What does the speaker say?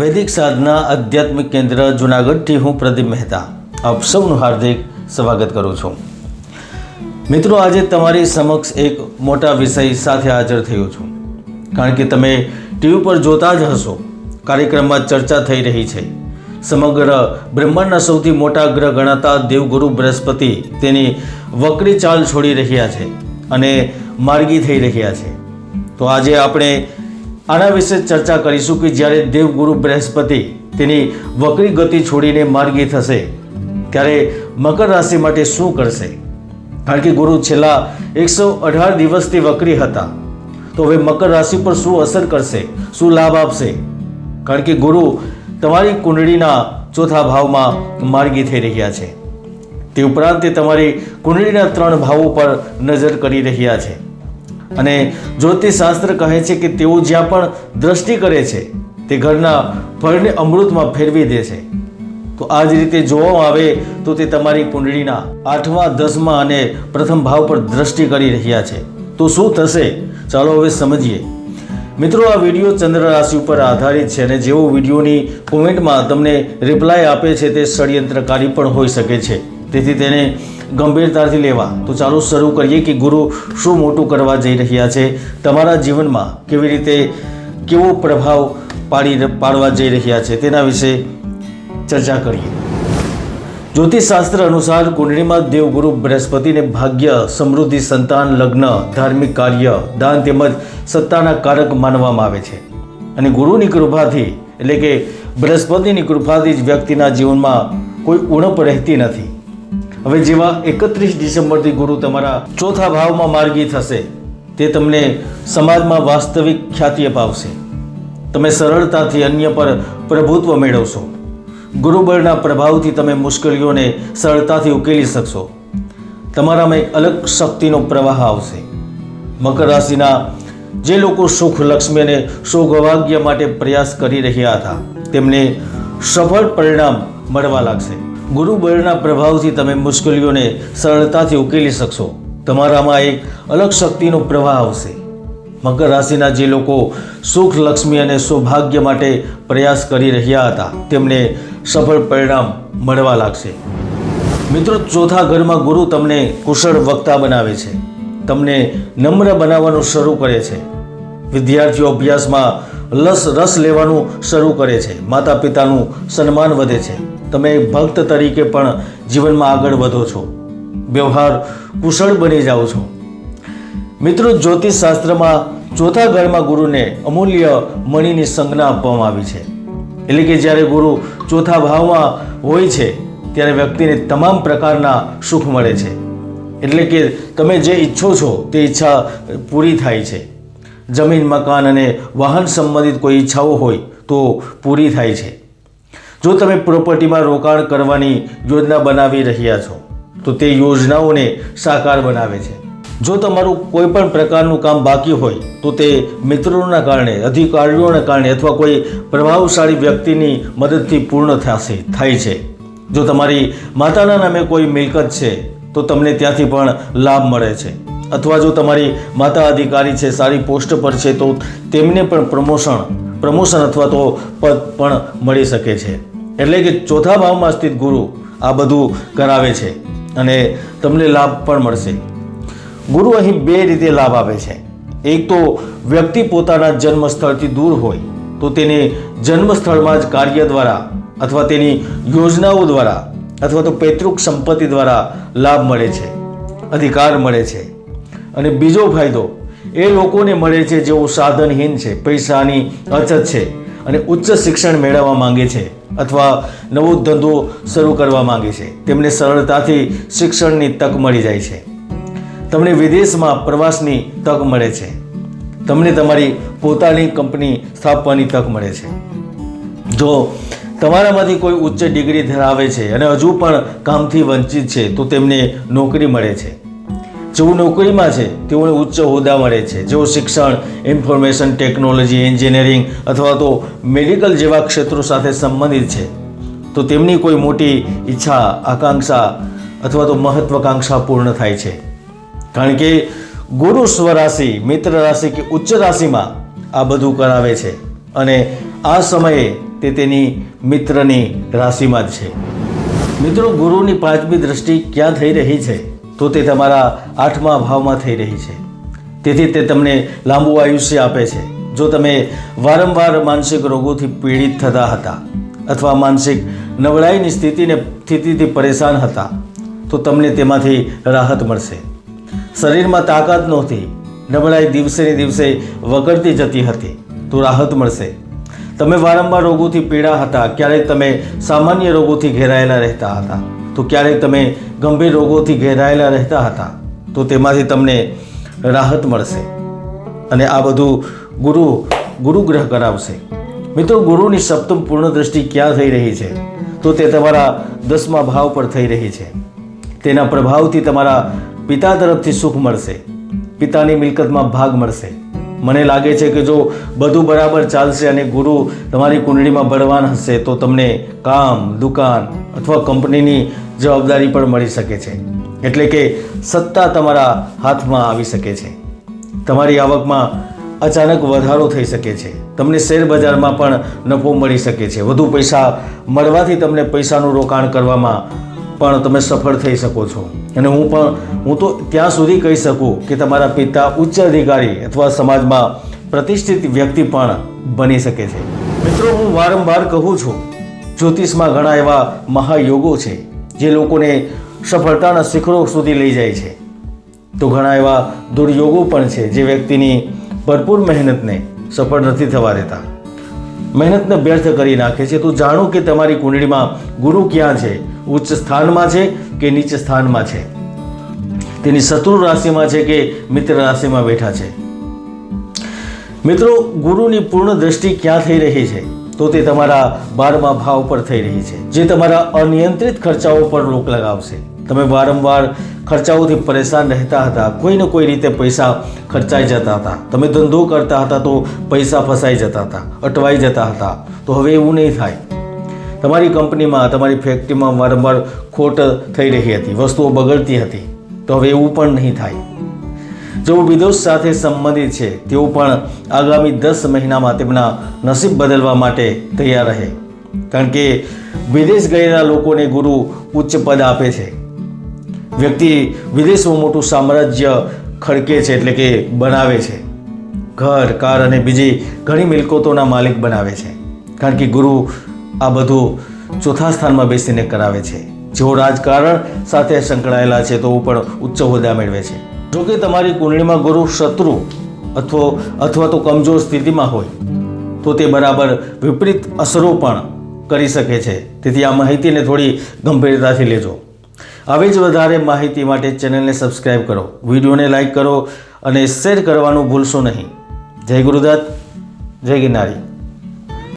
વૈદિક સાધના આધ્યાત્મિક કેન્દ્ર જુનાગઢથી હું પ્રદીપ મહેતા. આપ સૌનું હાર્દિક સ્વાગત કરું છું. મિત્રો, આજે તમારી સમક્ષ એક મોટા વિષય સાથે હાજર થયો છું. કારણ કે તમે ટીવી પર જોતા જ હશો. કાર્યક્રમમાં ચર્ચા થઈ રહી છે. સમગ્ર બ્રહ્માંડના સૌથી મોટા ગ્રહ ગણાતા દેવગુરુ બૃહસ્પતિ તેની વક્રી ચાલ છોડી રહ્યા છે અને માર્ગી થઈ રહ્યા છે. તો આજે આપણે આના વિશે ચર્ચા કરીશું કે જ્યારે દેવગુરુ બૃહસ્પતિ તેની વક્રી ગતિ છોડીને માર્ગી થશે, ત્યારે મકર રાશિ માટે શું કરશે? કારણ કે ગુરુ છેલ્લા એકસો અઢાર દિવસથી વક્રી હતા. તો હવે મકર રાશિ પર શું અસર કરશે? શું લાભ આપશે? કારણ કે ગુરુ તમારી કુંડળીના ચોથા ભાવમાં માર્ગી થઈ રહ્યા છે. તે ઉપરાંત તે તમારી કુંડળીના ત્રણ ભાવો પર નજર કરી રહ્યા છે. અને જ્યોતિષશાસ્ત્ર કહે છે કે તેઓ જ્યાં પણ દ્રષ્ટિ કરે છે, તે ઘરના ફળને અમૃતમાં ફેરવી દે છે. તો આ જ રીતે જોવામાં આવે તો તે તમારી કુંડળીના આઠમા, દસમા અને પ્રથમ ભાવ પર દ્રષ્ટિ કરી રહ્યા છે. તો શું થશે? ચાલો હવે સમજીએ. મિત્રો, આ વીડિયો ચંદ્ર રાશિ ઉપર આધારિત છે અને જેવો વિડીયોની કોમેન્ટમાં તમને રિપ્લાય આપે છે તે ષડયંત્રકારી પણ હોઈ શકે છે. તેથી તેને ગંભીરતાથી લેવા. તો ચાલો શરૂ કરીએ કે ગુરુ શું મોટું કરવા જઈ રહ્યા છે? તમારા જીવનમાં કેવી રીતે, કેવો પ્રભાવ પાડી પાડવા જઈ રહ્યા છે? તેના વિશે ચર્ચા કરીએ. જ્યોતિષશાસ્ત્ર અનુસાર કુંડળીમાં દેવગુરુ બૃહસ્પતિને ભાગ્ય, સમૃદ્ધિ, સંતાન, લગ્ન, ધાર્મિક કાર્ય, દાન તેમજ સત્તાના કારક માનવામાં આવે છે. અને ગુરુની કૃપાથી, એટલે કે બૃહસ્પતિની કૃપાથી જ વ્યક્તિના જીવનમાં કોઈ ઉણપ રહેતી નથી. હવે જેવા એકત્રીસ ડિસેમ્બરથી ગુરુ તમારા ચોથા ભાવમાં માર્ગી થશે, તે તમને સમાજમાં વાસ્તવિક ખ્યાતિ અપાવશે. તમે સરળતાથી અન્ય પર પ્રભુત્વ મેળવશો. ગુરુબળના પ્રભાવથી તમે મુશ્કેલીઓને સરળતાથી ઉકેલી શકશો. તમારામાં એક અલગ શક્તિનો પ્રવાહ આવશે. મકર રાશિના જે લોકો સુખ લક્ષ્મી અને સૌભાગ્ય માટે પ્રયાસ કરી રહ્યા હતા, તેમને સફળ પરિણામ મળવા લાગશે. ગુરુબળના પ્રભાવથી તમે મુશ્કેલીઓને સરળતાથી ઉકેલી શકશો. તમારામાં એક અલગ શક્તિનો પ્રવાહ આવશે. મકર રાશિના જે લોકો સુખ, લક્ષ્મી અને સૌભાગ્ય માટે પ્રયાસ કરી રહ્યા હતા, તેમને સફળ પરિણામ મળવા લાગશે. મિત્રો, ચોથા ઘરમાં ગુરુ તમને કુશળ વક્તા બનાવે છે. તમને નમ્ર બનાવવાનું શરૂ કરે છે. વિદ્યાર્થીઓ અભ્યાસમાં લસ રસ લેવાનું શરૂ કરે છે. માતા પિતાનું સન્માન વધે છે. તમે ભક્ત તરીકે પણ જીવનમાં આગળ વધો છો. વ્યવહાર કુશળ બની જાઓ છો. મિત્રો, જ્યોતિષ શાસ્ત્રમાં ચોથા ઘરમાં ગુરુને અમૂલ્ય મણીની સંજ્ઞા આપવામાં આવી છે. એટલે કે જ્યારે ગુરુ ચોથા ભાવમાં હોય છે, ત્યારે વ્યક્તિને તમામ પ્રકારના સુખ મળે છે. એટલે કે તમે જે ઈચ્છો છો, તે ઈચ્છા પૂરી થાય છે. જમીન, મકાન અને વાહન સંબંધિત કોઈ ઈચ્છાઓ હોય તો પૂરી થાય છે. જો તમે પ્રોપર્ટીમાં રોકાણ કરવાની યોજના બનાવી રહ્યા છો, તો તે યોજનાઓને સાકાર બનાવે છે. જો તમારું કોઈ પણ પ્રકારનું કામ બાકી હોય, તો તે મિત્રોના કારણે, અધિકારીઓના કારણે અથવા કોઈ પ્રભાવશાળી વ્યક્તિની મદદથી પૂર્ણ થશે, થાય છે. જો તમારી માતાના નામે કોઈ મિલકત છે, તો તમને ત્યાંથી પણ લાભ મળે છે. અથવા જો તમારી માતા અધિકારી છે, સારી પોસ્ટ પર છે, તો તેમને પણ પ્રમોશન પ્રમોશન અથવા તો પદ પણ મળી શકે છે. એટલે કે ચોથા ભાવમાં સ્થિત ગુરુ આ બધું કરાવે છે અને તમને લાભ પણ મળશે. ગુરુ અહીં બે રીતે લાભ આપે છે. એક તો વ્યક્તિ પોતાના જન્મસ્થળથી દૂર હોય, તો તેને જન્મસ્થળમાં જ કાર્ય દ્વારા અથવા તેની યોજનાઓ દ્વારા અથવા તો પૈતૃક સંપત્તિ દ્વારા લાભ મળે છે, અધિકાર મળે છે. અને બીજો ફાયદો, એ લોકોને મળે છે જેઓ સાધનહીન છે, પૈસાની અછત છે અને ઉચ્ચ શિક્ષણ મેળવવા માંગે છે અથવા નવો ધંધો શરૂ કરવા માંગે છે. તેમને સરળતાથી શિક્ષણની તક મળી જાય છે. તમને વિદેશમાં પ્રવાસની તક મળે છે. તમને તમારી પોતાની કંપની સ્થાપવાની તક મળે છે. જો તમારામાંથી કોઈ ઉચ્ચ ડિગ્રી ધરાવે છે અને હજુ પણ કામથી વંચિત છે, તો તેમને નોકરી મળે છે. જેઓ નોકરીમાં છે, તેઓને ઉચ્ચ હોદ્દા મળે છે. જેઓ શિક્ષણ, ઇન્ફોર્મેશન ટેકનોલોજી, એન્જિનિયરિંગ અથવા તો મેડિકલ જેવા ક્ષેત્રો સાથે સંબંધિત છે. તો તેમની કોઈ મોટી ઈચ્છા, આકાંક્ષા અથવા તો મહત્વકાંક્ષા પૂર્ણ થાય છે. કારણ કે ગુરુ સ્વરાશિ, મિત્ર રાશિ કે ઉચ્ચ રાશિમાં આ બધું કરાવે છે અને આ સમયે તે તેની મિત્રની રાશિમાં જ છે. મિત્રો, ગુરુની પાંચમી દ્રષ્ટિ ક્યાં થઈ રહી છે? તો તે તમારા આઠમા ભાવમાં થઈ રહી છે. તેથી તે તમને લાંબુ આયુષ્ય આપે છે. જો તમે વારંવાર માનસિક રોગોથી પીડિત થતા હતા અથવા માનસિક નબળાઈની સ્થિતિને સ્થિતિથી પરેશાન હતા, તો તમને તેમાંથી રાહત મળશે. શરીરમાં તાકાત નહોતી. નબળાઈ દિવસે ને દિવસે વગરતી જતી હતી, તો રાહત મળશે. તમે વારંવાર રોગોથી પીડા હતા, ક્યારેક તમે સામાન્ય રોગોથી ઘેરાયેલા રહેતા હતા. તો ક્યારેક તમે ગંભીર રોગોથી ઘેરાયેલા રહેતા હતા, તો તેમાંથી તમને રાહત મળશે. અને આ બધું ગુરુ ગુરુગ્રહ કરાવશે. મિત્રો, ગુરુની સપ્તમ પૂર્ણ દ્રષ્ટિ ક્યાં થઈ રહી છે? તો તે તમારા દસમા ભાવ પર થઈ રહી છે. તેના પ્રભાવથી તમારા પિતા તરફથી સુખ મળશે. પિતાની મિલકતમાં ભાગ મળશે. મને લાગે છે કે જો બધું બરાબર ચાલશે અને ગુરુ તમારી કુંડળીમાં બળવાન હશે, તો તમને કામ, દુકાન અથવા કંપનીની જવાબદારી પણ મળી શકે છે. એટલે કે સત્તા તમારા હાથમાં આવી શકે છે. તમારી આવકમાં અચાનક વધારો થઈ શકે છે. તમને શેર બજારમાં પણ નફો મળી શકે છે. વધુ પૈસા મળવાથી તમને પૈસાનું રોકાણ કરવામાં પણ તમે સફળ થઈ શકો છો. અને હું પણ, હું તો ત્યાં સુધી કહી શકું કે તમારા પિતા ઉચ્ચ અધિકારી અથવા સમાજમાં પ્રતિષ્ઠિત વ્યક્તિ પણ બની શકે છે. મિત્રો, હું વારંવાર કહું છું, જ્યોતિષમાં ઘણા એવા મહાયોગો છે, જે લોકોને સફળતાના શિખરો સુધી લઈ જાય છે. તો ઘણા એવા દુર્યોગો પણ છે, જે વ્યક્તિની ભરપૂર મહેનતને સફળ નથી થવા દેતા. મહેનતને વ્યર્થ કરી નાખે છે. તો જાણો કે તમારી કુંડળીમાં ગુરુ ક્યાં છે? ઉચ્ચ સ્થાનમાં છે કે નીચ સ્થાનમાં છે? તેની શત્રુ રાશિમાં છે કે મિત્ર રાશિમાં બેઠા છે? મિત્રો, ગુરુની પૂર્ણ દ્રષ્ટિ ક્યાં થઈ રહી છે? તો તે તમારા બારમા ભાવ પર થઈ રહી છે, જે તમારા અનિયંત્રિત ખર્ચાઓ પર રોક લગાવશે. તમે વારંવાર ખર્ચાઓથી પરેશાન રહેતા હતા. કોઈને કોઈ રીતે પૈસા ખર્ચાઈ જતા હતા. તમે ધંધો કરતા હતા તો પૈસા ફસાઈ જતા હતા, અટવાઈ જતા હતા. તો હવે એવું નહીં થાય. તમારી કંપનીમાં, તમારી ફેક્ટરીમાં વારંવાર ખોટ થઈ રહી હતી, વસ્તુઓ બગડતી હતી. તો હવે એવું પણ નહીં થાય. જેઓ વિદેશ સાથે સંબંધિત છે, તેઓ પણ આગામી દસ મહિનામાં તેમના નસીબ બદલવા માટે તૈયાર રહે. કારણ કે વિદેશ ગયેલા લોકોને ગુરુ ઉચ્ચ પદ આપે છે. વ્યક્તિ વિદેશમાં મોટું સામ્રાજ્ય ખડકે છે એટલે કે બનાવે છે. ઘર, કાર અને બીજી ઘણી મિલકતોના માલિક બનાવે છે. કારણ કે ગુરુ આ બધું ચોથા સ્થાનમાં બેસીને કરાવે છે. જેઓ રાજકારણ સાથે સંકળાયેલા છે તો પણ ઉચ્ચ હોદ્દા મેળવે છે. જો કે તમારી કુંડળીમાં ગુરુ શત્રુ અથવા અથવા તો કમજોર સ્થિતિમાં હોય, તો તે બરાબર વિપરીત અસરો પણ કરી શકે છે. તેથી આ માહિતીને થોડી ગંભીરતાથી લેજો. આવી જ વધારે માહિતી માટે ચેનલને સબસ્ક્રાઈબ કરો, વિડીયોને લાઇક કરો અને શેર કરવાનું ભૂલશો નહીં. જય ગુરુદત્ત, જય ગિરનારી.